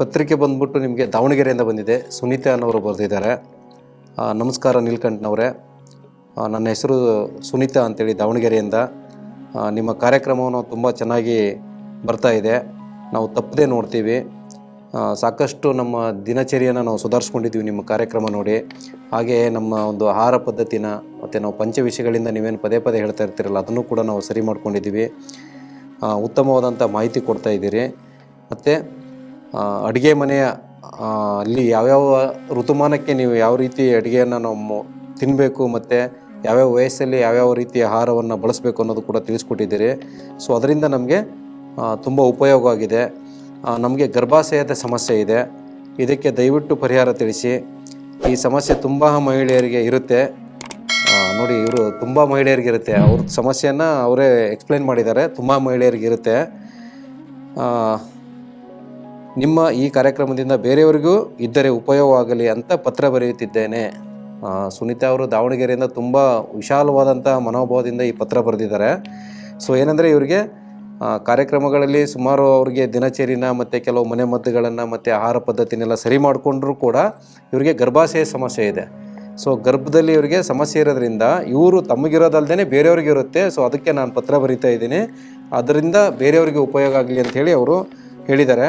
ಪತ್ರಿಕೆ ಬಂದ್ಬಿಟ್ಟು ನಿಮಗೆ ದಾವಣಗೆರೆಯಿಂದ ಬಂದಿದೆ. ಸುನೀತಾ ಅನ್ನೋರು ಬರೆದಿದ್ದಾರೆ. ನಮಸ್ಕಾರ ನೀಲ್ಕಂಠನವರೇ. ನನ್ನ ಹೆಸರು ಸುನೀತಾ ಅಂತೇಳಿ ದಾವಣಗೆರೆಯಿಂದ. ನಿಮ್ಮ ಕಾರ್ಯಕ್ರಮವನ್ನು ತುಂಬ ಚೆನ್ನಾಗಿ ಬರ್ತಾ ಇದೆ. ನಾವು ತಪ್ಪದೇ ನೋಡ್ತೀವಿ. ಸಾಕಷ್ಟು ನಮ್ಮ ದಿನಚರಿಯನ್ನು ನಾವು ಸುಧಾರಿಸ್ಕೊಂಡಿದ್ದೀವಿ ನಿಮ್ಮ ಕಾರ್ಯಕ್ರಮ ನೋಡಿ. ಹಾಗೆ ನಮ್ಮ ಒಂದು ಆಹಾರ ಪದ್ಧತಿನ ಮತ್ತು ನಾವು ಪಂಚ ವಿಷಯಗಳಿಂದ ನೀವೇನು ಪದೇ ಪದೇ ಹೇಳ್ತಾ ಇರ್ತೀರಲ್ಲ, ಅದನ್ನು ಕೂಡ ನಾವು ಸರಿ ಮಾಡ್ಕೊಂಡಿದ್ದೀವಿ. ಉತ್ತಮವಾದಂಥ ಮಾಹಿತಿ ಕೊಡ್ತಾ ಇದ್ದೀರಿ. ಮತ್ತು ಅಡುಗೆ ಮನೆಯ ಅಲ್ಲಿ ಯಾವ್ಯಾವ ಋತುಮಾನಕ್ಕೆ ನೀವು ಯಾವ ರೀತಿ ಅಡುಗೆಯನ್ನು ನಾವು ತಿನ್ನಬೇಕು ಮತ್ತು ಯಾವ್ಯಾವ ವಯಸ್ಸಲ್ಲಿ ಯಾವ್ಯಾವ ರೀತಿಯ ಆಹಾರವನ್ನು ಬಳಸಬೇಕು ಅನ್ನೋದು ಕೂಡ ತಿಳಿಸ್ಕೊಟ್ಟಿದ್ದೀರಿ. ಸೊ ಅದರಿಂದ ನಮಗೆ ತುಂಬ ಉಪಯೋಗ ಆಗಿದೆ. ನಮಗೆ ಗರ್ಭಾಶಯದ ಸಮಸ್ಯೆ ಇದೆ. ಇದಕ್ಕೆ ದಯವಿಟ್ಟು ಪರಿಹಾರ ತಿಳಿಸಿ. ಈ ಸಮಸ್ಯೆ ತುಂಬ ಮಹಿಳೆಯರಿಗೆ ಇರುತ್ತೆ. ನೋಡಿ ಇವರು ತುಂಬ ಮಹಿಳೆಯರಿಗೆ ಇರುತ್ತೆ. ಅವ್ರ ಸಮಸ್ಯೆಯನ್ನು ಅವರೇ ಎಕ್ಸ್ಪ್ಲೈನ್ ಮಾಡಿದ್ದಾರೆ. ತುಂಬ ಮಹಿಳೆಯರಿಗೆ ಇರುತ್ತೆ. ಆ, ನಿಮ್ಮ ಈ ಕಾರ್ಯಕ್ರಮದಿಂದ ಬೇರೆಯವರಿಗೂ ಇದ್ದರೆ ಉಪಯೋಗವಾಗಲಿ ಅಂತ ಪತ್ರ ಬರೆಯುತ್ತಿದ್ದೇನೆ. ಸುನೀತಾ ಅವರು ದಾವಣಗೆರೆಯಿಂದ ತುಂಬ ವಿಶಾಲವಾದಂಥ ಮನೋಭಾವದಿಂದ ಈ ಪತ್ರ ಬರೆದಿದ್ದಾರೆ. ಸೊ ಏನಂದರೆ ಇವರಿಗೆ ಕಾರ್ಯಕ್ರಮಗಳಲ್ಲಿ ಸುಮಾರು ಅವರಿಗೆ ದಿನಚರಿನ ಮತ್ತು ಕೆಲವು ಮನೆ ಮದ್ದುಗಳನ್ನು ಮತ್ತು ಆಹಾರ ಪದ್ಧತಿನೆಲ್ಲ ಸರಿ ಮಾಡಿಕೊಂಡ್ರೂ ಕೂಡ ಇವರಿಗೆ ಗರ್ಭಾಶಯ ಸಮಸ್ಯೆ ಇದೆ. ಸೊ ಗರ್ಭದಲ್ಲಿ ಇವರಿಗೆ ಸಮಸ್ಯೆ ಇರೋದ್ರಿಂದ ಇವರು ತಮಗಿರೋದಲ್ದೇ ಬೇರೆಯವ್ರಿಗೆ ಇರುತ್ತೆ. ಸೊ ಅದಕ್ಕೆ ನಾನು ಪತ್ರ ಬರಿತಾ ಇದ್ದೀನಿ. ಅದರಿಂದ ಬೇರೆಯವರಿಗೆ ಉಪಯೋಗ ಆಗಲಿ ಅಂಥೇಳಿ ಅವರು ಹೇಳಿದ್ದಾರೆ.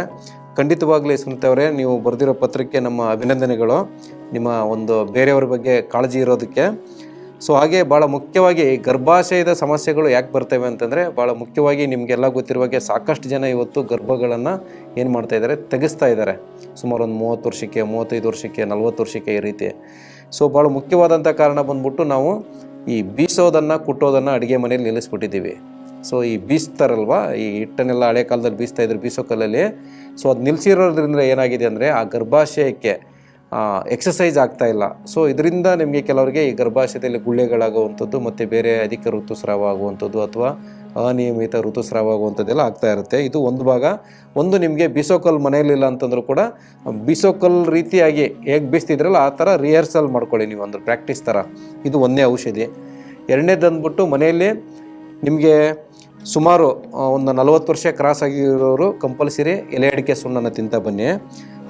ಖಂಡಿತವಾಗ್ಲಿ ಸುನಿತ ಅವರೇ, ನೀವು ಬರೆದಿರೋ ಪತ್ರಕ್ಕೆ ನಮ್ಮ ಅಭಿನಂದನೆಗಳು. ನಿಮ್ಮ ಒಂದು ಬೇರೆಯವ್ರ ಬಗ್ಗೆ ಕಾಳಜಿ ಇರೋದಕ್ಕೆ. ಸೊ, ಹಾಗೆ ಭಾಳ ಮುಖ್ಯವಾಗಿ ಗರ್ಭಾಶಯದ ಸಮಸ್ಯೆಗಳು ಯಾಕೆ ಬರ್ತವೆ ಅಂತಂದರೆ ಭಾಳ ಮುಖ್ಯವಾಗಿ ನಿಮಗೆಲ್ಲ ಗೊತ್ತಿರುವ ಹಾಗೆ ಸಾಕಷ್ಟು ಜನ ಇವತ್ತು ಗರ್ಭಗಳನ್ನು ಏನು ಮಾಡ್ತಾ ಇದ್ದಾರೆ, ತೆಗೆಸ್ತಾ ಇದ್ದಾರೆ. ಸುಮಾರು ಒಂದು ಮೂವತ್ತು ವರ್ಷಕ್ಕೆ, ಮೂವತ್ತೈದು ವರ್ಷಕ್ಕೆ, ನಲ್ವತ್ತು ವರ್ಷಕ್ಕೆ ಈ ರೀತಿ. ಸೊ ಭಾಳ ಮುಖ್ಯವಾದಂಥ ಕಾರಣ ಬಂದ್ಬಿಟ್ಟು ನಾವು ಈ ಬೀಸೋದನ್ನು, ಕುಟ್ಟೋದನ್ನು ಅಡುಗೆ ಮನೇಲಿ ನಿಲ್ಲಿಸ್ಬಿಟ್ಟಿದ್ದೀವಿ. ಸೊ ಈ ಬೀಸ್ತಾರಲ್ವ? ಈ ಹಿಟ್ಟನ್ನೆಲ್ಲ ಹಳೆ ಕಾಲದಲ್ಲಿ ಬೀಸ್ತಾ ಇದ್ರು ಬೀಸೋ ಕಲ್ಲಲ್ಲಿ. ಸೊ ಅದು ನಿಲ್ಸಿರೋದ್ರಿಂದ ಏನಾಗಿದೆ ಅಂದರೆ ಆ ಗರ್ಭಾಶಯಕ್ಕೆ ಎಕ್ಸಸೈಸ್ ಆಗ್ತಾ ಇಲ್ಲ. ಸೊ ಇದರಿಂದ ನಿಮಗೆ ಕೆಲವರಿಗೆ ಈ ಗರ್ಭಾಶಯದಲ್ಲಿ ಗುಳ್ಳೆಗಳಾಗುವಂಥದ್ದು ಮತ್ತು ಬೇರೆ ಅಧಿಕ ಋತುಸ್ರಾವ ಆಗುವಂಥದ್ದು ಅಥವಾ ಅನಿಯಮಿತ ಋತುಸ್ರಾವ ಆಗುವಂಥದ್ದೆಲ್ಲ ಆಗ್ತಾ ಇರುತ್ತೆ. ಇದು ಒಂದು ಭಾಗ. ಒಂದು ನಿಮಗೆ ಬಿಸೋಕಲ್ ಮನೆಯಲ್ಲಿಲ್ಲ ಅಂತಂದ್ರೂ ಕೂಡ ಬಿಸೋಕಲ್ ರೀತಿಯಾಗಿ ಹೇಗೆ ಬೀಸ್ತಿದ್ರಲ್ಲ, ಆ ಥರ ರಿಹರ್ಸಲ್ ಮಾಡ್ಕೊಳ್ಳಿ ನೀವು ಅಂದ್ರೆ ಪ್ರಾಕ್ಟೀಸ್ ಥರ ಇದು ಒಂದೇ ಔಷಧಿ. ಎರಡನೇದು ಅಂದ್ಬಿಟ್ಟು ಮನೆಯಲ್ಲಿ ನಿಮಗೆ ಸುಮಾರು ಒಂದು ನಲವತ್ತು ವರ್ಷ ಕ್ರಾಸ್ ಆಗಿರೋರು ಕಂಪಲ್ಸರಿ ಎಲೆ ಅಡಿಕೆ ಸುಣ್ಣನ ತಿಂತ ಬನ್ನಿ.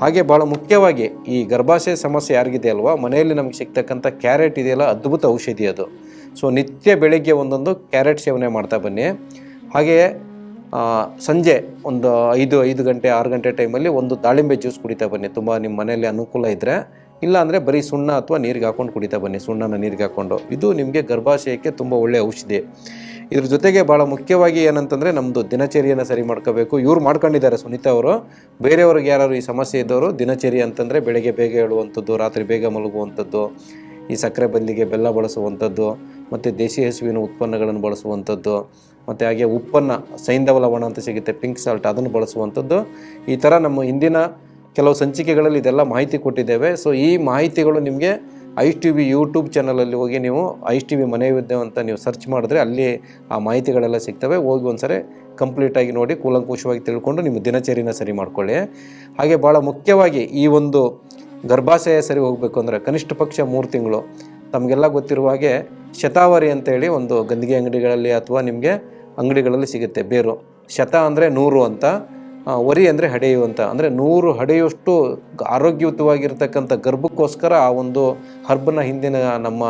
ಹಾಗೆ ಭಾಳ ಮುಖ್ಯವಾಗಿ ಈ ಗರ್ಭಾಶಯ ಸಮಸ್ಯೆ ಯಾರಿಗಿದೆ ಅಲ್ವಾ, ಮನೆಯಲ್ಲಿ ನಮಗೆ ಸಿಗ್ತಕ್ಕಂಥ ಕ್ಯಾರೆಟ್ ಇದೆಯಲ್ಲ, ಅದ್ಭುತ ಔಷಧಿ ಅದು. ಸೊ ನಿತ್ಯ ಬೆಳಿಗ್ಗೆ ಒಂದೊಂದು ಕ್ಯಾರೆಟ್ ಸೇವನೆ ಮಾಡ್ತಾ ಬನ್ನಿ. ಹಾಗೆಯೇ ಸಂಜೆ ಒಂದು ಐದು ಐದು ಗಂಟೆ, ಆರು ಗಂಟೆ ಟೈಮಲ್ಲಿ ಒಂದು ದಾಳಿಂಬೆ ಜ್ಯೂಸ್ ಕುಡಿತಾ ಬನ್ನಿ. ತುಂಬ ನಿಮ್ಮ ಮನೆಯಲ್ಲಿ ಅನುಕೂಲ ಇದ್ದರೆ ಇಲ್ಲ ಅಂದರೆ ಬರೀ ಸುಣ್ಣ ಅಥವಾ ನೀರಿಗೆ ಹಾಕೊಂಡು ಕುಡಿತಾ ಬನ್ನಿ, ಸುಣ್ಣನ ನೀರಿಗೆ ಹಾಕ್ಕೊಂಡು ಇದು ನಿಮಗೆ ಗರ್ಭಾಶಯಕ್ಕೆ ತುಂಬ ಒಳ್ಳೆಯ ಔಷಧಿ. ಇದ್ರ ಜೊತೆಗೆ ಭಾಳ ಮುಖ್ಯವಾಗಿ ಏನಂತಂದರೆ ನಮ್ಮದು ದಿನಚರಿಯನ್ನು ಸರಿ ಮಾಡ್ಕೋಬೇಕು. ಇವ್ರು ಮಾಡ್ಕೊಂಡಿದ್ದಾರೆ ಸುನೀತಾ ಅವರು. ಬೇರೆಯವ್ರಿಗೆ ಯಾರು ಈ ಸಮಸ್ಯೆ ಇದ್ದವರು ದಿನಚರಿ ಅಂತಂದರೆ ಬೆಳಗ್ಗೆ ಬೇಗ ಹೇಳುವಂಥದ್ದು ರಾತ್ರಿ ಬೇಗ ಮಲಗುವಂಥದ್ದು, ಈ ಸಕ್ಕರೆ ಬದಲಿಗೆ ಬೆಲ್ಲ ಬಳಸುವಂಥದ್ದು, ಮತ್ತು ದೇಶಿ ಹಸುವಿನ ಉತ್ಪನ್ನಗಳನ್ನು ಬಳಸುವಂಥದ್ದು, ಮತ್ತು ಹಾಗೆ ಉಪ್ಪನ್ನು, ಸೈಂಧವ ಲವಣ ಅಂತ ಸಿಗುತ್ತೆ, ಪಿಂಕ್ ಸಾಲ್ಟ್ ಅದನ್ನು ಬಳಸುವಂಥದ್ದು. ಈ ಥರ ನಮ್ಮ ಹಿಂದಿನ ಕೆಲವು ಸಂಚಿಕೆಗಳಲ್ಲಿ ಇದೆಲ್ಲ ಮಾಹಿತಿ ಕೊಟ್ಟಿದ್ದೇವೆ. ಸೊ ಈ ಮಾಹಿತಿಗಳು ನಿಮಗೆ ಐಸ್ ಟಿ ವಿ ಯೂಟ್ಯೂಬ್ ಚಾನಲಲ್ಲಿ ಹೋಗಿ ನೀವು ಐಸ್ ಟಿ ವಿ ಮನೆ ವಿದ್ಯೆ ಅಂತ ನೀವು ಸರ್ಚ್ ಮಾಡಿದ್ರೆ ಅಲ್ಲಿ ಆ ಮಾಹಿತಿಗಳೆಲ್ಲ ಸಿಗ್ತವೆ. ಹೋಗಿ ಒಂದ್ಸರಿ ಕಂಪ್ಲೀಟಾಗಿ ನೋಡಿ, ಕೂಲಂಕುಷವಾಗಿ ತಿಳ್ಕೊಂಡು ನಿಮ್ಮ ದಿನಚರಿನ ಸರಿ ಮಾಡ್ಕೊಳ್ಳಿ. ಹಾಗೆ ಭಾಳ ಮುಖ್ಯವಾಗಿ ಈ ಒಂದು ಗರ್ಭಾಶಯ ಸರಿ ಹೋಗಬೇಕು ಅಂದರೆ ಕನಿಷ್ಠ ಪಕ್ಷ ಮೂರು ತಿಂಗಳು. ತಮಗೆಲ್ಲ ಗೊತ್ತಿರುವ ಹಾಗೆ ಶತಾವರಿ ಅಂತೇಳಿ ಒಂದು ಗಂದಿಗೆ ಅಂಗಡಿಗಳಲ್ಲಿ ಅಥವಾ ನಿಮಗೆ ಅಂಗಡಿಗಳಲ್ಲಿ ಸಿಗುತ್ತೆ. ಬೇರು. ಶತ ಅಂದರೆ ನೂರು ಅಂತ. ವರಿ ಅಂದರೆ ಹಡೆಯುವಂಥ ಅಂದರೆ ನೂರು ಹಡೆಯುವಷ್ಟು ಆರೋಗ್ಯಯುತವಾಗಿರ್ತಕ್ಕಂಥ ಗರ್ಭಕ್ಕೋಸ್ಕರ ಆ ಒಂದು ಹರ್ಬನ ಹಿಂದಿನ ನಮ್ಮ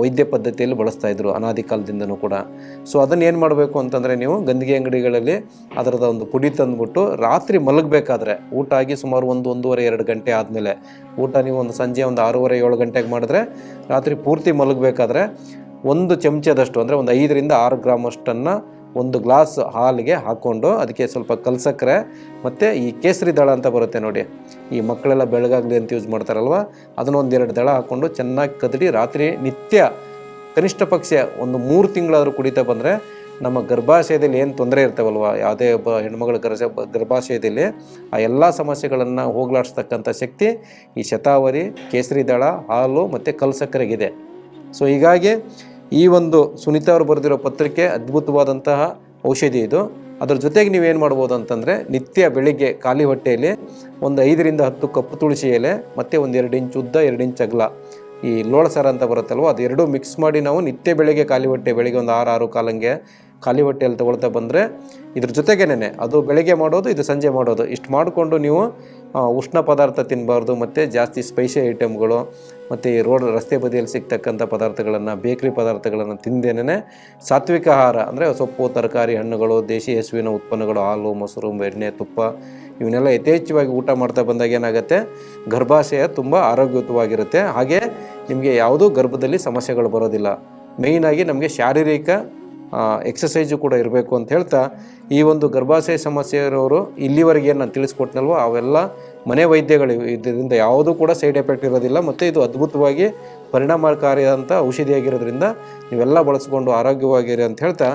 ವೈದ್ಯ ಪದ್ಧತಿಯಲ್ಲಿ ಬಳಸ್ತಾ ಇದ್ದರು ಅನಾದಿ ಕಾಲದಿಂದನೂ ಕೂಡ. ಸೊ ಅದನ್ನು ಏನು ಮಾಡಬೇಕು ಅಂತಂದರೆ ನೀವು ಗಂದಿಗೆ ಅಂಗಡಿಗಳಲ್ಲಿ ಅದರದ ಒಂದು ಪುಡಿ ತಂದುಬಿಟ್ಟು ರಾತ್ರಿ ಮಲಗಬೇಕಾದ್ರೆ, ಊಟ ಆಗಿ ಸುಮಾರು ಒಂದು ಒಂದೂವರೆ ಎರಡು ಗಂಟೆ ಆದಮೇಲೆ, ಊಟ ನೀವು ಒಂದು ಸಂಜೆ ಒಂದು ಆರೂವರೆ ಏಳು ಗಂಟೆಗೆ ಮಾಡಿದ್ರೆ ರಾತ್ರಿ ಪೂರ್ತಿ ಮಲಗಬೇಕಾದ್ರೆ ಒಂದು ಚಮಚದಷ್ಟು, ಅಂದರೆ ಒಂದು ಐದರಿಂದ ಆರು ಗ್ರಾಮ್ ಅಷ್ಟನ್ನು ಒಂದು ಗ್ಲಾಸ್ ಹಾಲಿಗೆ ಹಾಕ್ಕೊಂಡು ಅದಕ್ಕೆ ಸ್ವಲ್ಪ ಕಲ್ಸಕ್ಕರೆ ಮತ್ತು ಈ ಕೇಸರಿ ದಳ ಅಂತ ಬರುತ್ತೆ ನೋಡಿ. ಈ ಮಕ್ಕಳೆಲ್ಲ ಬೆಳಗಾಗಲಿ ಅಂತ ಯೂಸ್ ಮಾಡ್ತಾರಲ್ವ? ಅದನ್ನ ಒಂದೆರಡು ದಳ ಹಾಕ್ಕೊಂಡು ಚೆನ್ನಾಗಿ ಕದಡಿ ರಾತ್ರಿ ನಿತ್ಯ ಕನಿಷ್ಠ ಪಕ್ಷ ಒಂದು ಮೂರು ತಿಂಗಳಾದರೂ ಕುಡಿತಾ ಬಂದರೆ ನಮ್ಮ ಗರ್ಭಾಶಯದಲ್ಲಿ ಏನು ತೊಂದರೆ ಇರ್ತಾವಲ್ವ? ಯಾವುದೇ ಒಬ್ಬ ಹೆಣ್ಮಗಳ ಗರ್ಭ ಗರ್ಭಾಶಯದಲ್ಲಿ ಆ ಎಲ್ಲ ಸಮಸ್ಯೆಗಳನ್ನು ಹೋಗ್ಲಾಡಿಸ್ತಕ್ಕಂಥ ಶಕ್ತಿ ಈ ಶತಾವರಿ ಕೇಸರಿ ದಳ ಹಾಲು ಮತ್ತು ಕಲ್ಸಕ್ಕರೆಗಿದೆ. ಸೊ ಹೀಗಾಗಿ ಈ ಒಂದು ಸುನೀತಾ ಅವರು ಬರೆದಿರೋ ಪತ್ರಿಕೆ ಅದ್ಭುತವಾದಂತಹ ಔಷಧಿ ಇದು. ಅದರ ಜೊತೆಗೆ ನೀವೇನು ಮಾಡ್ಬೋದು ಅಂತಂದರೆ ನಿತ್ಯ ಬೆಳಿಗ್ಗೆ ಖಾಲಿ ಹೊಟ್ಟೆಯಲ್ಲಿ ಒಂದು ಐದರಿಂದ ಹತ್ತು ಕಪ್ಪು ತುಳಸಿ ಎಲೆ, ಮತ್ತು ಒಂದು ಎರಡು ಇಂಚು ಉದ್ದ, ಎರಡು ಇಂಚು ಅಗಲ. ಈ ಲೋಳ ಸಾರ ಅಂತ ಬರುತ್ತಲ್ವ, ಅದು ಎರಡೂ ಮಿಕ್ಸ್ ಮಾಡಿ ನಾವು ನಿತ್ಯ ಬೆಳಿಗ್ಗೆ ಖಾಲಿ ಹೊಟ್ಟೆ, ಬೆಳಿಗ್ಗೆ ಒಂದು ಆರು ಆರು ಕಾಲಂಗೆ ಖಾಲಿ ಹೊಟ್ಟೆಯಲ್ಲಿ ತಗೊಳ್ತಾ ಬಂದರೆ ಇದ್ರ ಜೊತೆಗೇನೆ ಅದು ಬೆಳಗ್ಗೆ ಮಾಡೋದು, ಇದು ಸಂಜೆ ಮಾಡೋದು. ಇಷ್ಟು ಮಾಡಿಕೊಂಡು ನೀವು ಉಷ್ಣ ಪದಾರ್ಥ ತಿನ್ನಬಾರ್ದು ಮತ್ತು ಜಾಸ್ತಿ ಸ್ಪೈಸಿ ಐಟಮ್ಗಳು ಮತ್ತು ಈ ರೋಡ್ ರಸ್ತೆ ಬದಿಯಲ್ಲಿ ಸಿಗ್ತಕ್ಕಂಥ ಪದಾರ್ಥಗಳನ್ನು, ಬೇಕ್ರಿ ಪದಾರ್ಥಗಳನ್ನು ತಿಂದೇನೆ ಸಾತ್ವಿಕ ಆಹಾರ, ಅಂದರೆ ಸೊಪ್ಪು, ತರಕಾರಿ, ಹಣ್ಣುಗಳು, ದೇಶಿ ಹಸುವಿನ ಉತ್ಪನ್ನಗಳು, ಹಾಲು, ಮೊಸರು, ಎಣ್ಣೆ, ತುಪ್ಪ, ಇವನ್ನೆಲ್ಲ ಯಥೇಚ್ಛವಾಗಿ ಊಟ ಮಾಡ್ತಾ ಬಂದಾಗ ಏನಾಗುತ್ತೆ? ಗರ್ಭಾಶಯ ತುಂಬ ಆರೋಗ್ಯಯುತವಾಗಿರುತ್ತೆ. ಹಾಗೆ ನಿಮಗೆ ಯಾವುದೂ ಗರ್ಭದಲ್ಲಿ ಸಮಸ್ಯೆಗಳು ಬರೋದಿಲ್ಲ. ಮೇಯ್ನಾಗಿ ನಮಗೆ ಶಾರೀರಿಕ ಎಕ್ಸಸೈಜು ಕೂಡ ಇರಬೇಕು ಅಂತ ಹೇಳ್ತಾ, ಈ ಒಂದು ಗರ್ಭಾಶಯ ಸಮಸ್ಯೆ ಇರೋರು ಇಲ್ಲಿವರೆಗೆ ನಾನು ತಿಳಿಸ್ಕೊಟ್ನಲ್ವೋ, ಅವೆಲ್ಲ ಮನೆ ವೈದ್ಯಗಳು ಇದರಿಂದ ಯಾವುದೂ ಕೂಡ ಸೈಡ್ ಎಫೆಕ್ಟ್ ಇರೋದಿಲ್ಲ ಮತ್ತು ಇದು ಅದ್ಭುತವಾಗಿ ಪರಿಣಾಮಕಾರಿಯಾದಂಥ ಔಷಧಿಯಾಗಿರೋದ್ರಿಂದ ನೀವೆಲ್ಲ ಬಳಸ್ಕೊಂಡು ಆರೋಗ್ಯವಾಗಿರಿ ಅಂತ ಹೇಳ್ತಾ